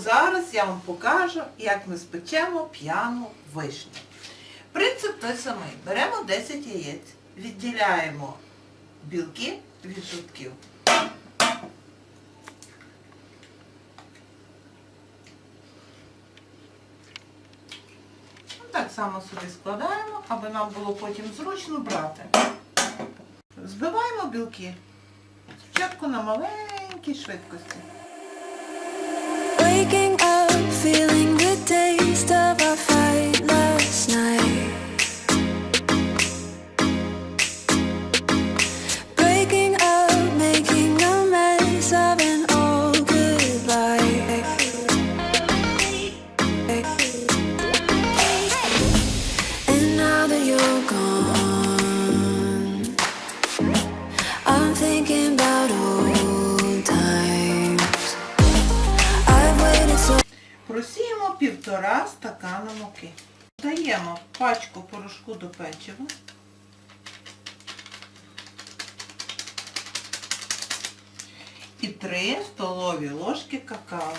зараз я вам покажу, як ми спечемо п'яну вишню. Принцип той самий. Беремо 10 яєць, відділяємо білки від жовтків. Ну, Так само собі складаємо, аби нам було потім зручно брати. Збиваємо білки. Спочатку на маленькій швидкості. Півтора стакана муки. Даємо пачку порошку до печива. І 3 столові ложки какао.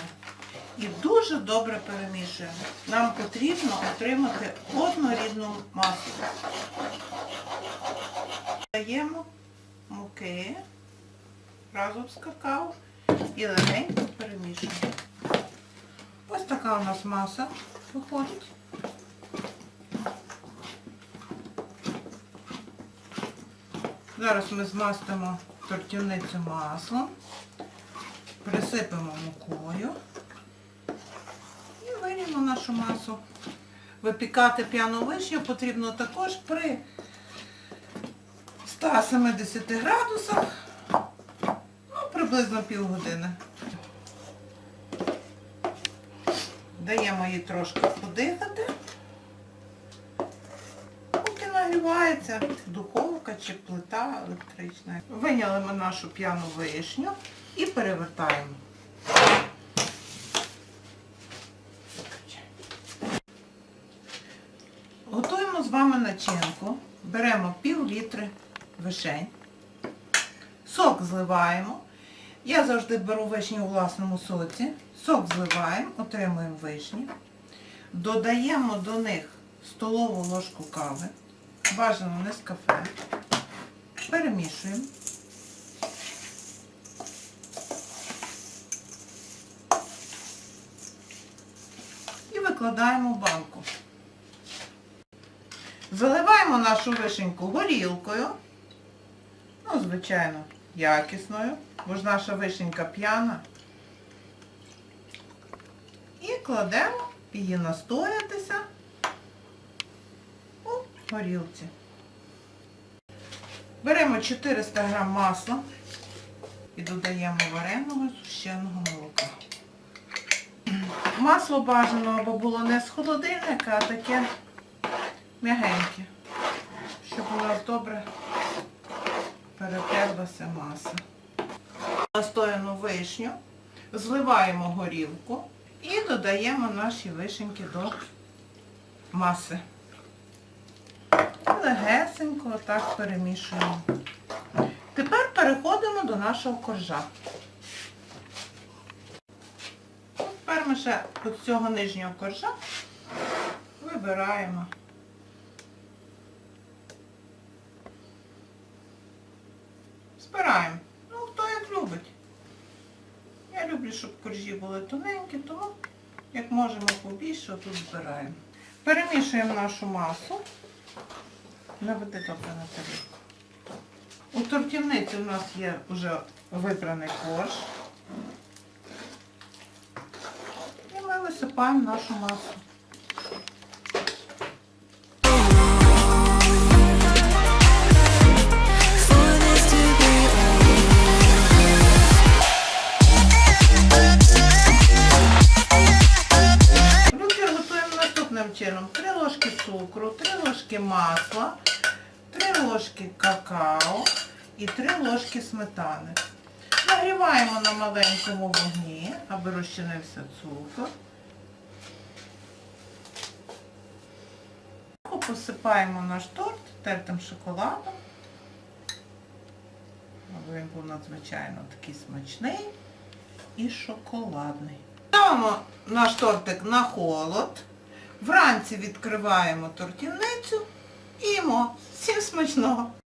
І дуже добре перемішуємо. Нам потрібно отримати однорідну масу. Даємо муки разом з какао і легенько перемішуємо. Ось така у нас маса виходить. Зараз ми змастимо тортівницю маслом, присипемо мукою і виріємо нашу масу. Випікати п'яну вишню потрібно також при 170 градусах, ну, приблизно півгодини. Даємо їй трошки подихати. Поки нагрівається духовка чи плита електрична. Виняли ми нашу п'яну вишню і перевертаємо. Готуємо з вами начинку. Беремо пів літри вишень. Сок зливаємо. Я завжди беру вишні у власному соці. Сок зливаємо, отримуємо вишні. Додаємо до них столову ложку кави. Бажано не з кафе. Перемішуємо. І викладаємо в банку. Заливаємо нашу вишеньку горілкою. Ну, звичайно, якісною, бо ж наша вишенька п'яна. І кладемо її настоятися у горілці. Беремо 400 г масла і додаємо вареного зущеного молока. Масло бажано, або було не з холодильника, а таке м'ягеньке, щоб нас добре перетерлася маса. Настояну вишню, зливаємо горілку і додаємо наші вишеньки до маси. Легесенько отак перемішуємо. Тепер переходимо до нашого коржа. Тепер ми ще з цього нижнього коржа вибираємо Збираємо. Ну, хто як любить. Я люблю, щоб коржі були тоненькі, тому як можемо побільше, тут збираємо. Перемішуємо нашу масу. Наведи добре на тарілку. У тортівниці у нас є вже вибраний корж. І ми висипаємо нашу масу. Чином. 3 ложки цукру, 3 ложки масла, 3 ложки какао і 3 ложки сметани. Нагріваємо на маленькому вогні, аби розчинився цукор. Посипаємо наш торт тертим шоколадом. Аби він був надзвичайно такий смачний і шоколадний. Ставимо наш тортик на холод. Вранці відкриваємо тортівницю і їмо. Всім смачного!